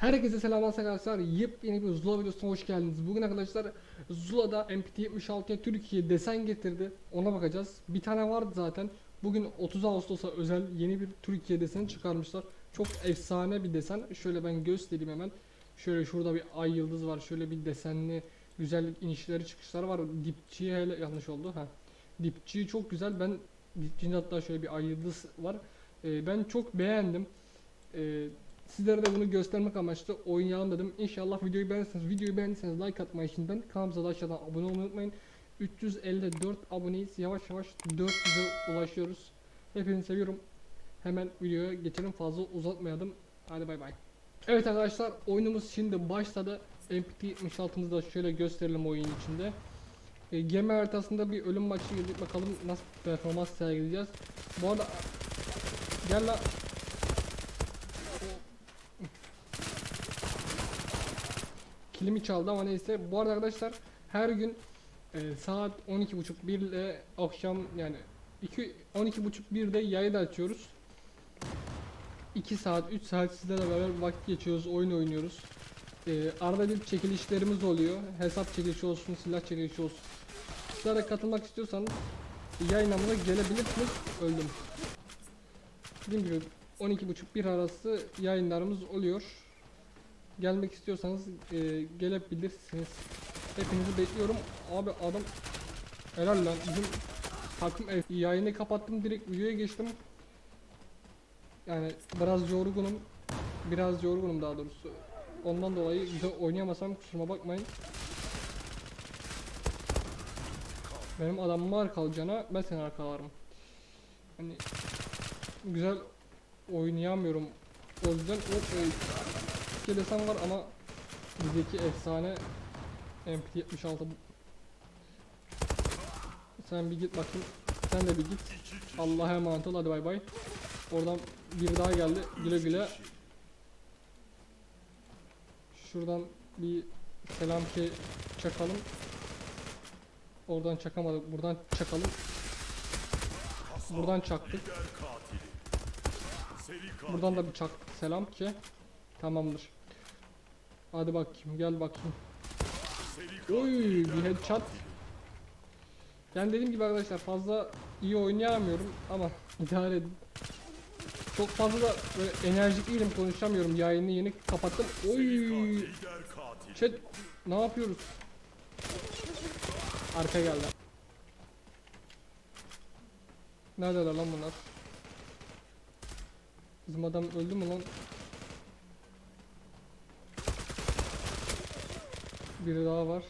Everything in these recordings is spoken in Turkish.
Herkese selam arkadaşlar. Yepyeni bir Zula videosuna hoş geldiniz. Bugün arkadaşlar Zula'da MPT-76'ya Türkiye desen getirdi. Ona bakacağız. Bir tane vardı zaten. Bugün 30 Ağustos'a özel yeni bir Türkiye deseni çıkarmışlar. Çok efsane bir desen. Şöyle ben göstereyim hemen. Şöyle şurada bir ay yıldız var. Şöyle bir desenli güzel inişleri çıkışları var. Dipçiye hele yanlış oldu. Ha. Dipçiyi çok güzel. Ben dipçinde hatta şöyle bir ay yıldız var. Ee, ben çok beğendim. Ee, Sizlere de bunu göstermek amaçlı oynayalım dedim. İnşallah videoyu beğenirseniz, videoyu beğendiyseniz like atmayı şimdiden kanalımıza da aşağıdan abone olmayı unutmayın. 354 aboneyiz. Yavaş yavaş 400'e ulaşıyoruz. Hepinizi seviyorum. Hemen videoya geçelim. Fazla uzatmayalım. Hadi bay bay. Evet arkadaşlar oyunumuz şimdi başladı. MPT-76'mızı da şöyle gösterelim oyun içinde. E, gemi haritasında bir ölüm maçı girdik. Bakalım nasıl performans sergileyeceğiz. Bu arada gel la kilimi çaldı ama neyse. Bu arada arkadaşlar her gün e, saat 12.30 1 ile akşam yani 2 12.30 1'de yayın açıyoruz. 2 saat 3 saat sizlerle beraber vakit geçiyoruz, oyun oynuyoruz. E, arada bir çekilişlerimiz oluyor. Hesap çekilişi olsun, silah çekilişi olsun. Sizler de katılmak istiyorsanız yayınlamada gelebilirsiniz. Öldüm. Dediğim gibi 12.30 1 arası yayınlarımız oluyor gelmek istiyorsanız e, gelebilirsiniz. Hepinizi bekliyorum. Abi adam helal lan bizim takım ev. Yayını kapattım direkt videoya geçtim. Yani biraz yorgunum. Biraz yorgunum daha doğrusu. Ondan dolayı güzel oynayamasam kusuruma bakmayın. Benim adamım var kalacağına ben seni arkalarım. Hani güzel oynayamıyorum. O yüzden hop e, Desen var ama bizdeki efsane MP76 bu. Sen bir git bakayım. Sen de bir git. Allah'a emanet ol hadi bay bay. Oradan bir daha geldi. Güle güle. Şuradan bir selam ki çakalım. Oradan çakamadık. Buradan çakalım. Buradan çaktık. Buradan da bir çaktık. Selam ki. Tamamdır. Hadi bakayım gel bakayım. Oy bir headshot. Yani dediğim gibi arkadaşlar fazla iyi oynayamıyorum ama idare edin. Çok fazla da böyle enerjik değilim konuşamıyorum. Yayını yeni kapattım. Oy. Chat ne yapıyoruz? Arka geldi. Neredeler lan bunlar? Bizim adam öldü mü lan? Biri daha var.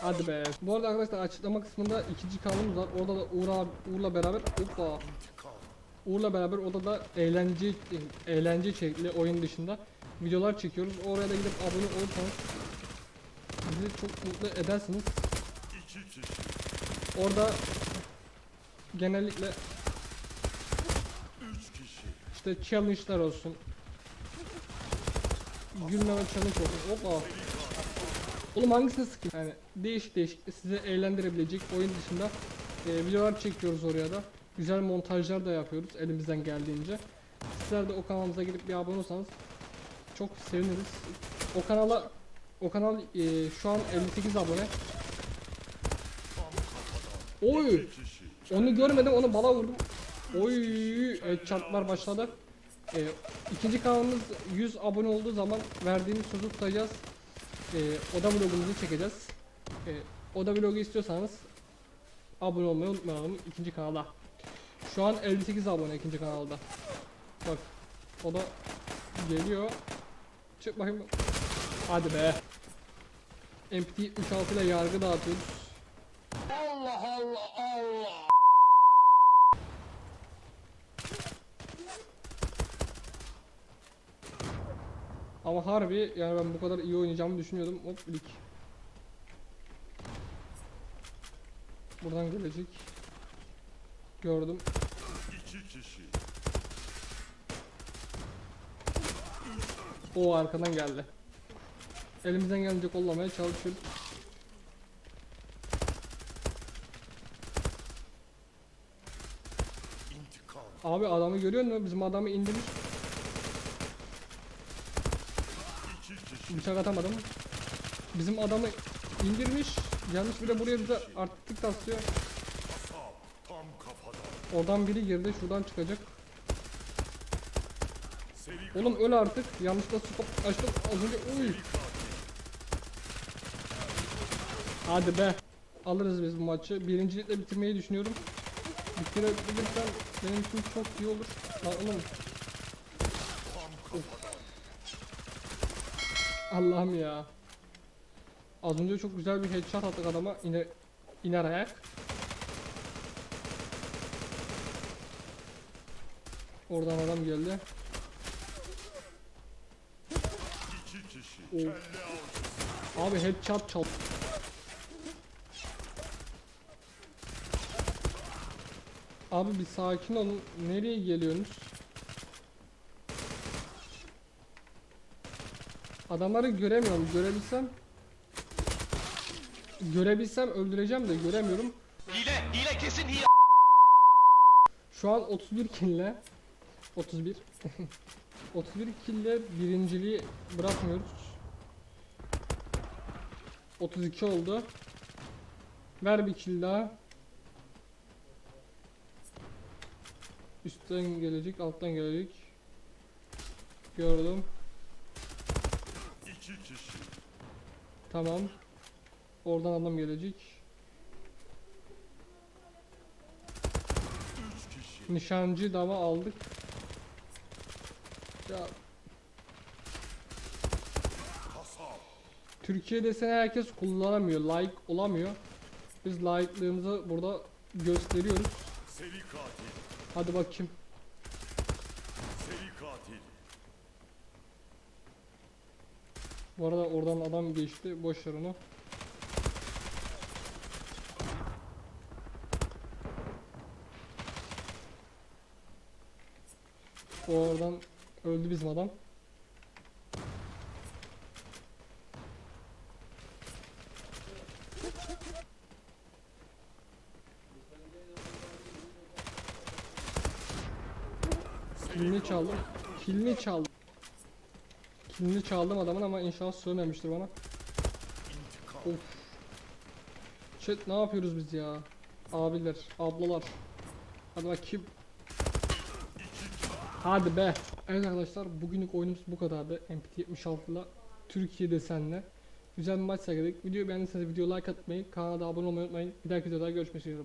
Hadi be. Bu arada arkadaşlar açıklama kısmında ikinci kanalımız var. Orada da Uğur abi, Uğur'la beraber hoppa. Uğur'la beraber orada da eğlence eğlence içerikli oyun dışında videolar çekiyoruz. Oraya da gidip abone olursanız bizi çok mutlu edersiniz. Orada genellikle işte challenge'lar olsun, gülmeme challenge olsun. Hoppa. Oğlum hangisini sıkayım? Yani değişik değişik sizi eğlendirebilecek oyun dışında e, videolar çekiyoruz oraya da. Güzel montajlar da yapıyoruz elimizden geldiğince. Sizler de o kanalımıza gidip bir abone olsanız çok seviniriz. O kanala o kanal e, şu an 58 abone. Oy! Onu görmedim onu bala vurdum. Oy! Evet, çarplar başladı. E, ikinci kanalımız 100 abone olduğu zaman verdiğimiz sözü tutacağız. E, oda vlogumuzu çekeceğiz. E, oda vlogu istiyorsanız abone olmayı unutmayalım ikinci kanala. Şu an 58 abone ikinci kanalda. Bak o da geliyor. Çık bakayım. Hadi be. MPT 36 ile yargı dağıtıyoruz. Ama harbi yani ben bu kadar iyi oynayacağımı düşünüyordum. Hop lik. Buradan gelecek. Gördüm. O arkadan geldi. Elimizden gelince kollamaya çalışıyoruz. Abi adamı görüyor musun? Bizim adamı indirmiş. Bıçak atamadım. Bizim adamı indirmiş. Yanlış bir de buraya bize artistlik taslıyor. Oradan biri girdi. Şuradan çıkacak. Oğlum öl artık. Yanlışlıkla scope açtım. Az önce uy. Hadi be. Alırız biz bu maçı. Birincilikle bitirmeyi düşünüyorum. Bitirebilirsem benim için çok iyi olur. Lan oğlum. Allah'ım ya. Az önce çok güzel bir headshot attık adama. İner, iner ayak. Oradan adam geldi. avcısı. Abi headshot çal. Abi bir sakin olun. Nereye geliyorsunuz? Adamları göremiyorum. Görebilsem Görebilsem öldüreceğim de göremiyorum. Hile, hile kesin hile. Şu an 31 kille 31 31 kille birinciliği bırakmıyoruz 32 oldu Ver bir kill daha Üstten gelecek alttan gelecek Gördüm İki kişi. Tamam Oradan adam gelecek Üç kişi. Nişancı dava aldık. Ya Kasap. Türkiye desene herkes kullanamıyor, like olamıyor. Biz like'lığımızı burada gösteriyoruz. Seri katil. Hadi bakayım. Seri katil. Bu arada oradan adam geçti. Boş ver onu. O oradan öldü bizim adam. Kilini çaldım. Kilini çaldım. Kilini çaldım adamın ama inşallah sövmemiştir bana. Of. Chat ne yapıyoruz biz ya? Abiler, ablalar. Hadi bakayım. Hadi be. Evet arkadaşlar bugünlük oyunumuz bu kadardı. MPT-76 ile Türkiye desenle. Güzel bir maç sergiledik. Videoyu beğendiyseniz video like atmayı, kanala da abone olmayı unutmayın. Bir dahaki videoda görüşmek üzere. Bye.